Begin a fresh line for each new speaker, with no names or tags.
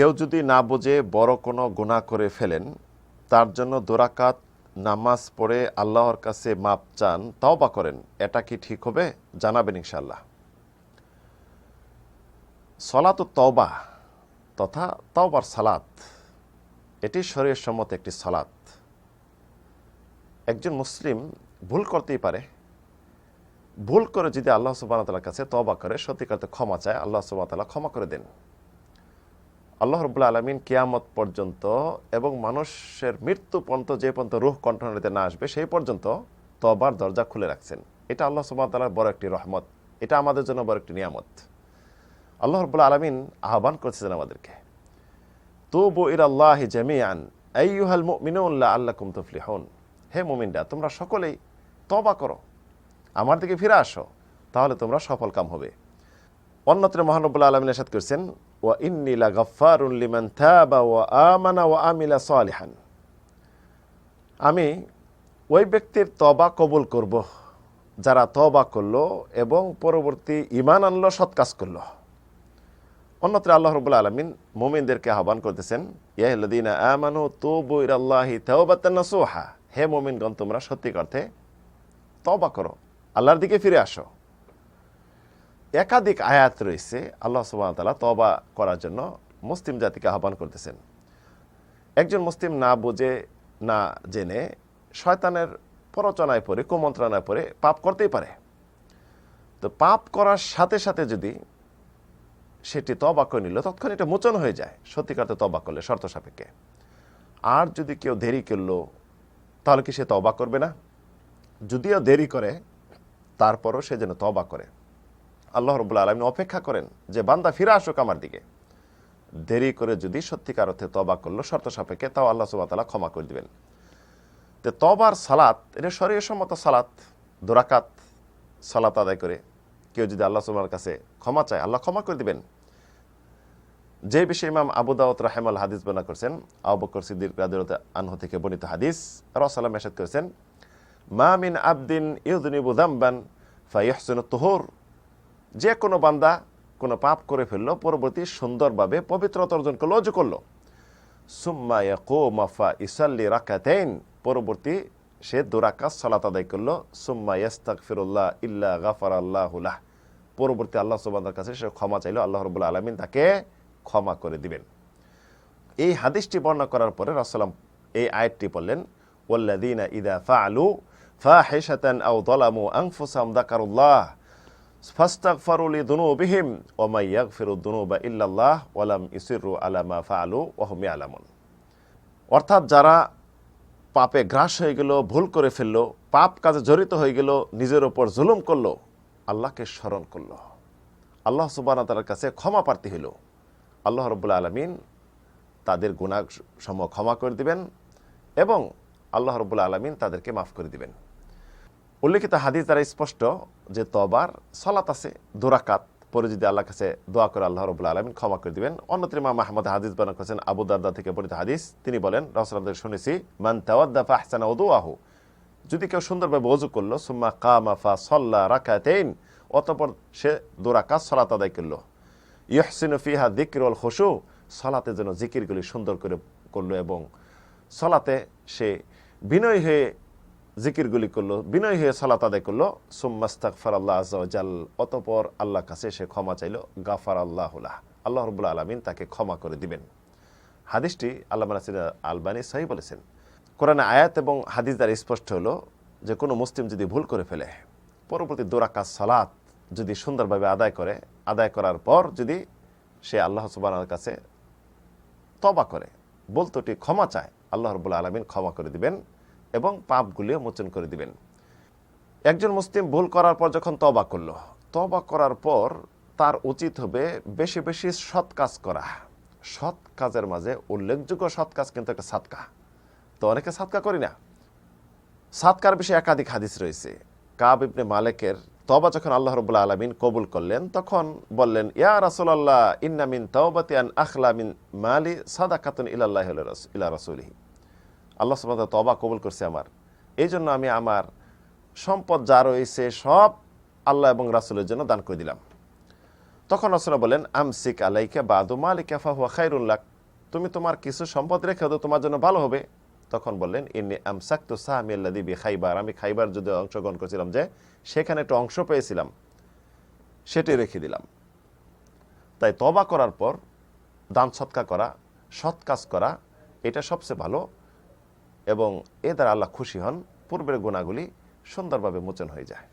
কেউ যদি না বুঝে বড় কোনো গুণা করে ফেলেন, তার জন্য দোরাকাত, নামাজ পড়ে আল্লাহর কাছে মাপ চান তাও বা করেন, এটা কি ঠিক হবে? জানাবেন ইনশাল্লাহ সলাত তওবা তথা তওবার সালাত, এটি শরীর সম্মত একটি সালাত। একজন মুসলিম ভুল করতেই পারে। ভুল করে যদি আল্লাহ সুবাহ তালার কাছে তবা করে সত্যিকারতে ক্ষমা চায়, আল্লাহ সুবাহ তালা ক্ষমা করে দেন। আল্লাহ রবুল্লা আলমিন কিয়ামত পর্যন্ত এবং মানুষের মৃত্যু পর্যন্ত যে পর্যন্ত রুহ কণ্ঠনিতে না আসবে, সেই পর্যন্ত তবার দরজা খুলে রাখছেন। এটা আল্লাহ সুবাহ তালার বড় একটি রহমত। এটা আমাদের জন্য বড় একটি নিয়ামত। আল্লাহ রবুল্লা আলমিন আহ্বান করছেন আমাদেরকে, তুবু ইর আল্লাহ জামিয়ান আইয়ুহাল আল্লাহ আল্লাকুম তুফলিহুন। হে মুমিনরা, তোমরা সকলেই তবা করো। আমার দিকে ফিরে আসো, তাহলে তোমরা সফল কাম হবে। অন্যত্র মহানবুল্লাহ আলমিন এসাদ করছেন ওয়া ইন্নিলা গফারুন লিমান থাবা ওয়া আমানা ওয়া আমিলা সালিহান আমি ওই ব্যক্তির তবা কবুল করব, যারা তবা করল এবং পরবর্তী ইমান আনলো, সৎ কাজ করল। অন্যত্র আল্লাহ রবুল্লা আলমিন মোমিনদেরকে আহ্বান করতেছেন ইয়াহ্লাদিনা আমানু তুবু ইরাল্লাহি তাওবাতান নাসুহা। হে মোমিনগণ, তোমরা সত্যি অর্থে তবা করো, আল্লাহর দিকে ফিরে আসো। একাধিক আয়াত রয়েছে, আল্লাহ সুবাহ তালা তবা করার জন্য মুসলিম জাতিকে আহ্বান করতেছেন। একজন মুসলিম না বুঝে, না জেনে শয়তানের প্ররোচনায় পড়ে, কুমন্ত্রণায় পড়ে পাপ করতেই পারে। তো পাপ করার সাথে সাথে যদি সেটি তবা করে নিল তৎক্ষণ এটা মোচন হয়ে যায়, সত্যিকারতে তবা করলে, শর্ত সাপেক্ষে। আর যদি কেউ দেরি করল, তাহলে কি সে তবা করবে না? যদিও দেরি করে, তারপরও সে যেন তবা করে। আল্লাহ রবুল্লা আলমিন অপেক্ষা করেন যে বান্দা ফিরে আসুক আমার দিকে। দেরি করে যদি সত্যিকার অর্থে তবা করল, শর্ত সাপেক্ষে, তাও আল্লাহ সুবাতালা ক্ষমা করে দিবেন। তো তবার সালাত, এটা শরীর সম্মত সালাত, দোরাকাত সালাত আদায় করে কেউ যদি আল্লাহ সুবাহর কাছে ক্ষমা চায়, আল্লাহ ক্ষমা করে দিবেন। যে বিষয়ে ইমাম আবু দাউদ রাহেমাল হাদিস বর্ণনা করছেন, আবু বকর সিদ্দিক রাদিয়াল্লাহু আনহু থেকে বর্ণিত হাদিস রাসূলুল্লাহ মেশাদ করেছেন, মা মিন আবদিন ইউযনিবু যামবান ফায়াহসিনু তুহুর। যে কোনো বান্দা কোনো পাপ করে ফেলল, পরবর্তী সুন্দরভাবে পবিত্রতা অর্জন করল অজু করল। সুম্মা ইয়াকুমা মাফা ইসাল্লি রাকাতাইন। পরবর্তী সে দুরাকাত সালাত আদায় করল। সুম্মা ইয়াস্তাগফিরুল্লাহ ইল্লা গাফারাল্লাহু লাহ। পরবর্তী আল্লাহ সুবহানাহু কাছে সে ক্ষমা চাইলো, আল্লাহ রাব্বুল আলামিন তাকে ক্ষমা করে দিবেন। এই হাদিসটি বর্ণনা করার পরে রাসূলুল্লাহ এই আয়াতটি বললেন ওয়াল্লাযীনা ইদা ফাআলু ফাহিশাতান আও যালামু ইল্লাল্লাহ অর্থাৎ যারা পাপে গ্রাস হয়ে গেল, ভুল করে ফেলল, পাপ কাজে জড়িত হয়ে গেল, নিজের ওপর জুলুম করল, আল্লাহকে স্মরণ করল। আল্লাহ সুবাহ তার কাছে ক্ষমা প্রার্থী হইল। আল্লাহ রবুল্লা আলমিন তাদের গুণা সম ক্ষমা করে দিবেন এবং আল্লাহ রবুল্লা আলমিন তাদেরকে মাফ করে দিবেন। উল্লেখিত হাদিস দ্বারা স্পষ্ট যে তবার সলাত আছে, দোরাকাত পরে যদি আল্লাহর কাছে দোয়া করে আল্লাহ রবুল্লা আলমিন ক্ষমা করে দিবেন। অন্যত্র মা মাহমদ হাদিস বানা করেছেন, আবু দাদা থেকে পরিত হাদিস। তিনি বলেন রসলামদের শুনেছি, মান তাওয়াদ্দা ফাহসানা ওদু আহু যদি কেউ সুন্দরভাবে অজু করল, সুম্মা কামা ফা সল্লা রাকাতেইন, অতপর সে দোরাকাত সলাত আদায় করল। ইহসিন ফিহা দিকরুল খুশু, সলাতে যেন জিকিরগুলি সুন্দর করে করল এবং সলাতে সে বিনয় হয়ে জিকিরগুলি করল, বিনয় হয়ে সালাত আদায় করল সুম্মাস্তাক ফার আল্লাহ আজাল অতপর আল্লাহ কাছে সে ক্ষমা চাইলো গাফার আল্লাহুল্লাহ আল্লাহ রবুল্লা আলমিন তাকে ক্ষমা করে দিবেন। হাদিসটি আল্লাহ নাসির আলবানী সাহি বলেছেন। কোরআনে আয়াত এবং হাদিস দ্বারা স্পষ্ট হলো যে, কোনো মুসলিম যদি ভুল করে ফেলে, পরবর্তী দোরাকাজ সালাত যদি সুন্দরভাবে আদায় করে, আদায় করার পর যদি সে আল্লাহ সুবাহর কাছে তবা করে, বলতোটি ক্ষমা চায়, আল্লাহ রবুল্লা আলমিন ক্ষমা করে দিবেন। এবং পাপগুলিও মোচন করে দিবেন। একজন মুসলিম ভুল করার পর যখন তবা করল তবা করার পর তার উচিত হবে বেশি বেশি সৎ কাজ করা। সৎ কাজের মাঝে উল্লেখযোগ্য সৎ কাজ কিন্তু একটা সাতকা তো অনেকে সাতকা করি না। সাতকার বিষয়ে একাধিক হাদিস রয়েছে। কাব ইবনে মালেকের তবা যখন আল্লাহ রবুল্লা আলমিন কবুল করলেন, তখন বললেন, ইয়া রাসুলাল্লাহ ইন্নামিন তওবাতি আন আখলা মিন মালি সাদাকাতুন ইলাল্লাহ ইলা রাসূলিহি। আল্লাহ সুবাহ তবা কবুল করছে আমার। এই জন্য আমি আমার সম্পদ যা রয়েছে সব আল্লাহ এবং রাসুলের জন্য দান করে দিলাম। তখন রসুল্লাহ বলেন, আমসিক আলাইকা বাদু মালিকা ফাহুয়া খাইরুল্লাহ তুমি তোমার কিছু সম্পদ রেখে দাও, তোমার জন্য ভালো হবে। তখন বললেন, ইন্নি আমসাক তো সাহামি আল্লাহ দিবি খাইবার। আমি খাইবার যদি অংশগ্রহণ করেছিলাম যে, সেখানে একটা অংশ পেয়েছিলাম। সেটি রেখে দিলাম। তাই তবা করার পর দান সৎকা করা, সৎ কাজ করা, এটা সবচেয়ে ভালো। এবং এ দ্বারা আল্লাহ খুশি হন পূর্বের গুণাগুলি সুন্দরভাবে মোচন হয়ে যায়।